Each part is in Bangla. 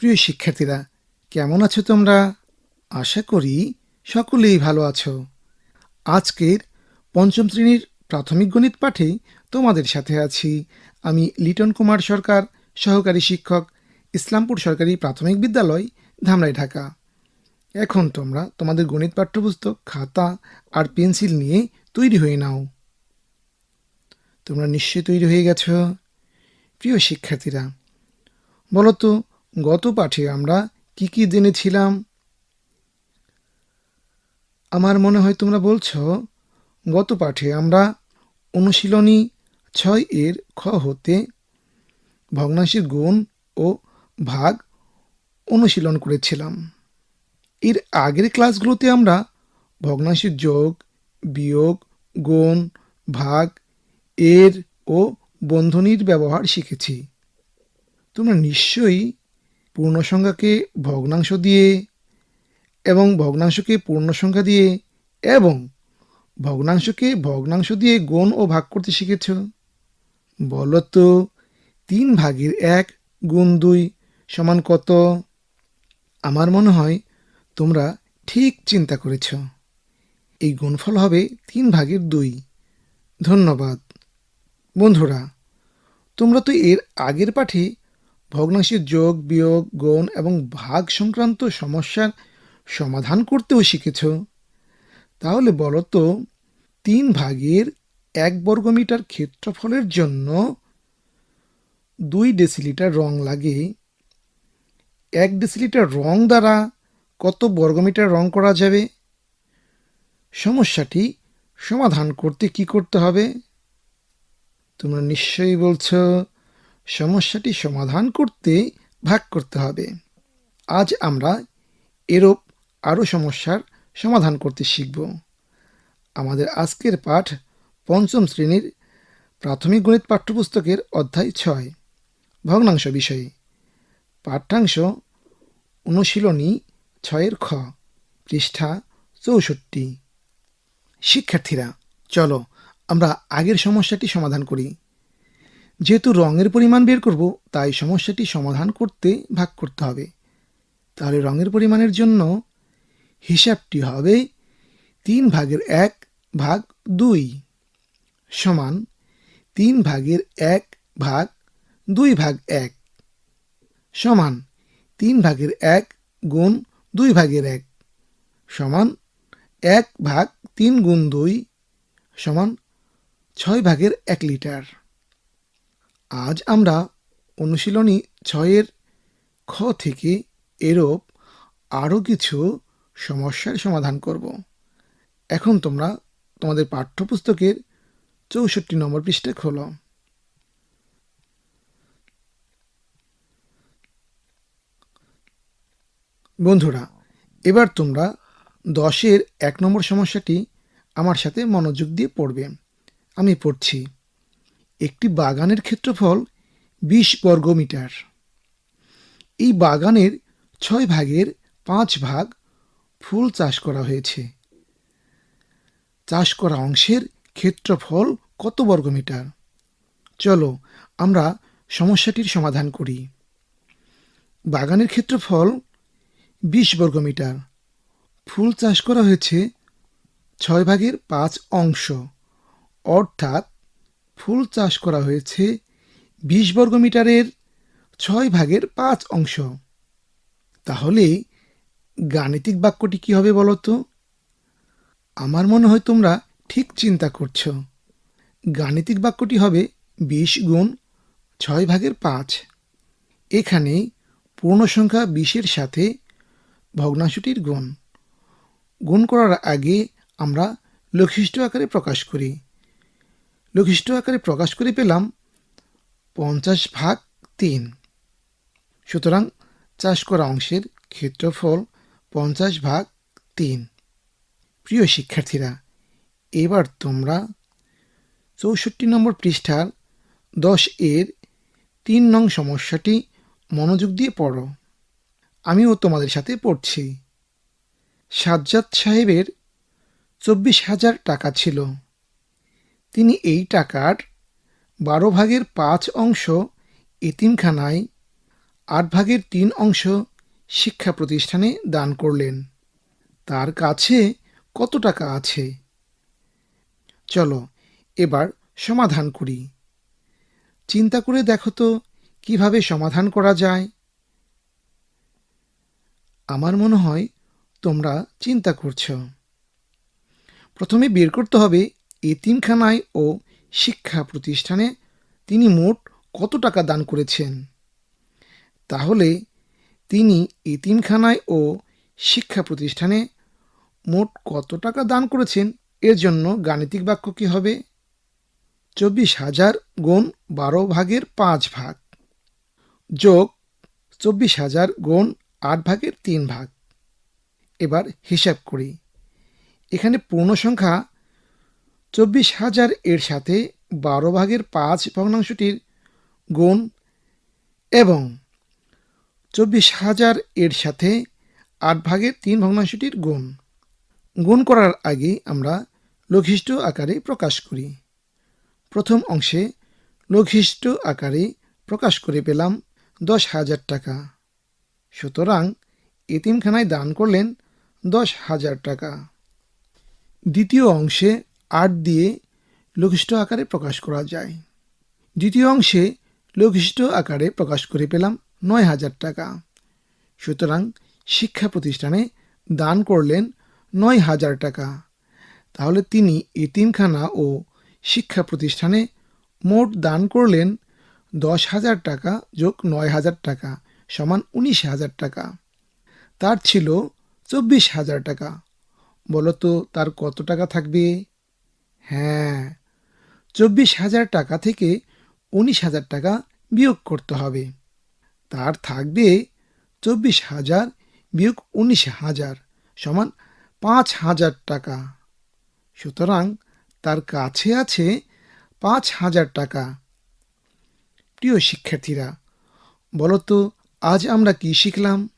প্রিয় শিক্ষার্থীরা, কেমন আছো তোমরা? আশা করি সকলেই ভালো আছো। আজকের পঞ্চম শ্রেণির প্রাথমিক গণিত পাঠে তোমাদের সাথে আছি আমি লিটন কুমার সরকার, সহকারী শিক্ষক, ইসলামপুর সরকারি প্রাথমিক বিদ্যালয়, ধামরাই, ঢাকা। এখন তোমরা তোমাদের গণিত পাঠ্যপুস্তক, খাতা আর পেন্সিল নিয়ে তৈরি হয়ে নাও। তোমরা নিশ্চয়ই তৈরি হয়ে গেছ। প্রিয় শিক্ষার্থীরা, বলো তো গত পাঠে আমরা কি কি জেনেছিলাম? আমার মনে হয় তোমরা বলছ, গত পাঠে আমরা অনুশীলনী ছয় এর খ হতে ভগ্নাংশের গুণ ও ভাগ অনুশীলন করেছিলাম। এর আগের ক্লাসগুলোতে আমরা ভগ্নাংশের যোগ, বিয়োগ, গুণ, ভাগ, এর ও বন্ধনীর ব্যবহার শিখেছি। তোমরা নিশ্চয়ই পূর্ণসংখ্যাকে ভগ্নাংশ দিয়ে এবং ভগ্নাংশকে পূর্ণসংখ্যা দিয়ে এবং ভগ্নাংশকে ভগ্নাংশ দিয়ে গুণ ও ভাগ করতে শিখেছ। বলো তো তিন ভাগের এক গুণ দুই সমান কত? আমার মনে হয় তোমরা ঠিক চিন্তা করেছ। এই গুণফল হবে তিন ভাগের দুই। ধন্যবাদ। বন্ধুরা, তোমরা তো এর আগের পাঠে ভগ্নাংশের যোগ, বিয়োগ, গুণ এবং ভাগ সংক্রান্ত সমস্যার সমাধান করতেও শিখেছ। তাহলে বলো তো, তিন ভাগের এক বর্গমিটার ক্ষেত্রফলের জন্য দুই ডেসিলিটার রং লাগে। এক ডেসিলিটার রং দ্বারা কত বর্গমিটার রং করা যাবে? সমস্যাটি সমাধান করতে কি করতে হবে? তোমরা নিশ্চয়ই বলছো সমস্যাটি সমাধান করতে ভাগ করতে হবে। আজ আমরা এরূপ আরও সমস্যার সমাধান করতে শিখব। আমাদের আজকের পাঠ পঞ্চম শ্রেণির প্রাথমিক গণিত পাঠ্যপুস্তকের অধ্যায় ছয়, ভগ্নাংশ বিষয়ে। পাঠ্যাংশ অনুশীলনী ছয়ের খ, পৃষ্ঠা চৌষট্টি। শিক্ষার্থীরা, চলো আমরা আগের সমস্যাটি সমাধান করি। যেহেতু রঙের পরিমাণ বের করব, তাই সমস্যাটি সমাধান করতে ভাগ করতে হবে। তাহলে রঙের পরিমাণের জন্য হিসাবটি হবে তিন ভাগের এক ভাগ দুই সমান তিন ভাগের এক ভাগ দুই ভাগ এক সমান তিন ভাগের এক গুণ দুই ভাগের এক সমান এক ভাগ তিন গুণ দুই সমান ছয় ভাগের এক লিটার। আজ আমরা অনুশীলনী ছয়ের খ থেকে এরূপ আরও কিছু সমস্যার সমাধান করব। এখন তোমরা তোমাদের পাঠ্যপুস্তকের চৌষট্টি নম্বর পৃষ্ঠা খোলো। বন্ধুরা, এবার তোমরা দশের এক নম্বর সমস্যাটি আমার সাথে মনোযোগ দিয়ে পড়বে। আমি পড়ছি একটি বাগানের ক্ষেত্রফল বিশ বর্গমিটার। এই বাগানের ছয় ভাগের পাঁচ ভাগ ফুল চাষ করা হয়েছে। চাষ করা অংশের ক্ষেত্রফল কত বর্গমিটার? চলো আমরা সমস্যাটির সমাধান করি। বাগানের ক্ষেত্রফল বিশ বর্গমিটার। ফুল চাষ করা হয়েছে ছয় ভাগের পাঁচ অংশ, অর্থাৎ ফুল চাষ করা হয়েছে বিশ বর্গমিটারের ছয় ভাগের পাঁচ অংশ। তাহলে গাণিতিক বাক্যটি কি হবে বলো তো? আমার মনে হয় তোমরা ঠিক চিন্তা করছ। গাণিতিক বাক্যটি হবে বিশ গুণ ছয় ভাগের পাঁচ। এখানে পূর্ণ সংখ্যা বিশের সাথে ভগ্নাংশটির গুণ। গুণ করার আগে আমরা লঘিষ্ঠ আকারে প্রকাশ করি। লঘিষ্ঠ আকারে প্রকাশ করে পেলাম পঞ্চাশ ভাগ তিন। সুতরাং চাষ করা অংশের ক্ষেত্রফল পঞ্চাশ ভাগ তিন। প্রিয় শিক্ষার্থীরা, এবার তোমরা চৌষট্টি নম্বর পৃষ্ঠার দশ এর তিন নং সমস্যাটি মনোযোগ দিয়ে পড়ো। আমিও তোমাদের সাথে পড়ছি। সাজ্জাদ সাহেবের চব্বিশ হাজার টাকা ছিল। তিনি এই টাকার বারো ভাগের পাঁচ অংশ এতিমখানায় আট ভাগের তিন অংশ শিক্ষা প্রতিষ্ঠানে দান করলেন। তার কাছে কত টাকা আছে? চলো, এবার সমাধান করি। চিন্তা করে দেখো তো, কীভাবে সমাধান করা যায়? আমার মনে হয় তোমরা চিন্তা করছ। প্রথমে বের করতে হবে এতিমখানায় ও শিক্ষা প্রতিষ্ঠানে তিনি মোট কত টাকা দান করেছেন? তাহলে তিনি এতিমখানায় ও শিক্ষা প্রতিষ্ঠানে মোট কত টাকা দান করেছেন? এর জন্য গাণিতিক বাক্য কী হবে? চব্বিশ হাজার গুণ বারো ভাগের পাঁচ ভাগ যোগ চব্বিশ হাজার গুণ আট ভাগের তিন ভাগ। এবার হিসাব করি। এখানে পূর্ণ সংখ্যা চব্বিশ হাজার এর সাথে বারো ভাগের পাঁচ ভগ্নাংশটির গুণ এবং চব্বিশ হাজার এর সাথে আট ভাগের তিন ভগ্নাংশটির গুণ। গুণ করার আগে আমরা লঘিষ্ঠ আকারে প্রকাশ করি। প্রথম অংশে লঘিষ্ঠ আকারে প্রকাশ করে পেলাম দশ হাজার টাকা। সুতরাং এতিমখানায় দান করলেন দশ হাজার টাকা। দ্বিতীয় অংশে আট দিয়ে লঘিষ্ঠ আকারে প্রকাশ করা যায়। দ্বিতীয় অংশে লঘিষ্ঠ আকারে প্রকাশ করে পেলাম নয় হাজার টাকা। সুতরাং শিক্ষা প্রতিষ্ঠানে দান করলেন নয় হাজার টাকা। তাহলে তিনি এতিমখানা ও শিক্ষা প্রতিষ্ঠানে মোট দান করলেন দশ হাজার টাকা যোগ নয় হাজার টাকা সমান উনিশ হাজার টাকা। তার ছিল চব্বিশ হাজার টাকা। বলো তো তার কত টাকা থাকবে? হ্যাঁ। চব্বিশ হাজার টাকা থেকে উনিশ হাজার টাকা বিয়োগ করতে হবে। তার থাকবে চব্বিশ হাজার বিয়োগ উনিশ হাজার সমান পাঁচ হাজার টাকা। সুতরাং তার কাছে আছে পাঁচ হাজার টাকা। প্রিয় শিক্ষার্থীরা, বলো তো আজ আমরা কি শিখলাম?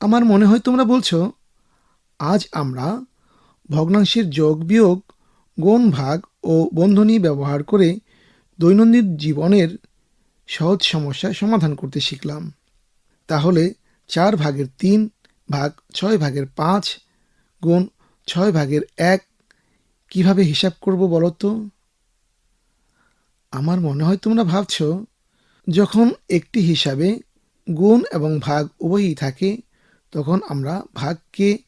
আমার মনে হয় তোমরা বলছো, আজ আমরা ভগ্নাংশের যোগ বিয়োগ গুণ ভাগ ও বন্ধনী ব্যবহার করে দৈনন্দিন জীবনের সহজ সমস্যার সমাধান করতে শিখলাম। তাহলে চার ভাগের তিন ভাগ ছয় ভাগের পাঁচ গুণ ছয় ভাগের এক কীভাবে হিসাব করব বলো তো? আমার মনে হয় তোমরা ভাবছ, যখন একটি হিসাবে গুণ এবং ভাগ উভয়ই থাকে, তখন আমরা ভাগকে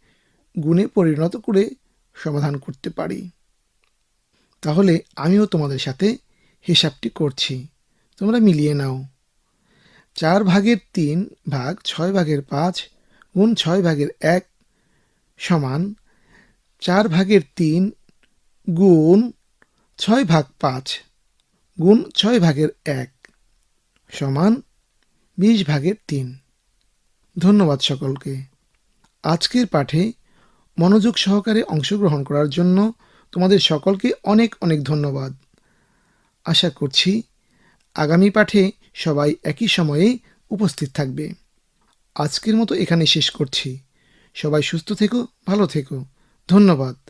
গুণে পরিণত করে সমাধান করতে পারি। তাহলে আমিও তোমাদের সাথে হিসাবটি করছি। তোমরা মিলিয়ে নাও। চার ভাগের তিন ভাগ ছয় ভাগের পাঁচ গুণ ছয় ভাগের এক সমান চার ভাগের তিন গুণ ছয় ভাগ পাঁচ গুণ ছয় ভাগের এক সমান বিশ ভাগের তিন। ধন্যবাদ সকলকে। আজকের পাঠে মনোযোগ সহকারে অংশগ্রহণ করার জন্য তোমাদের সকলকে অনেক অনেক ধন্যবাদ। আশা করছি আগামী পাঠে সবাই একই সময়ে উপস্থিত থাকবে। আজকের মতো এখানে শেষ করছি। সবাই সুস্থ থেকো, ভালো থেকো। ধন্যবাদ।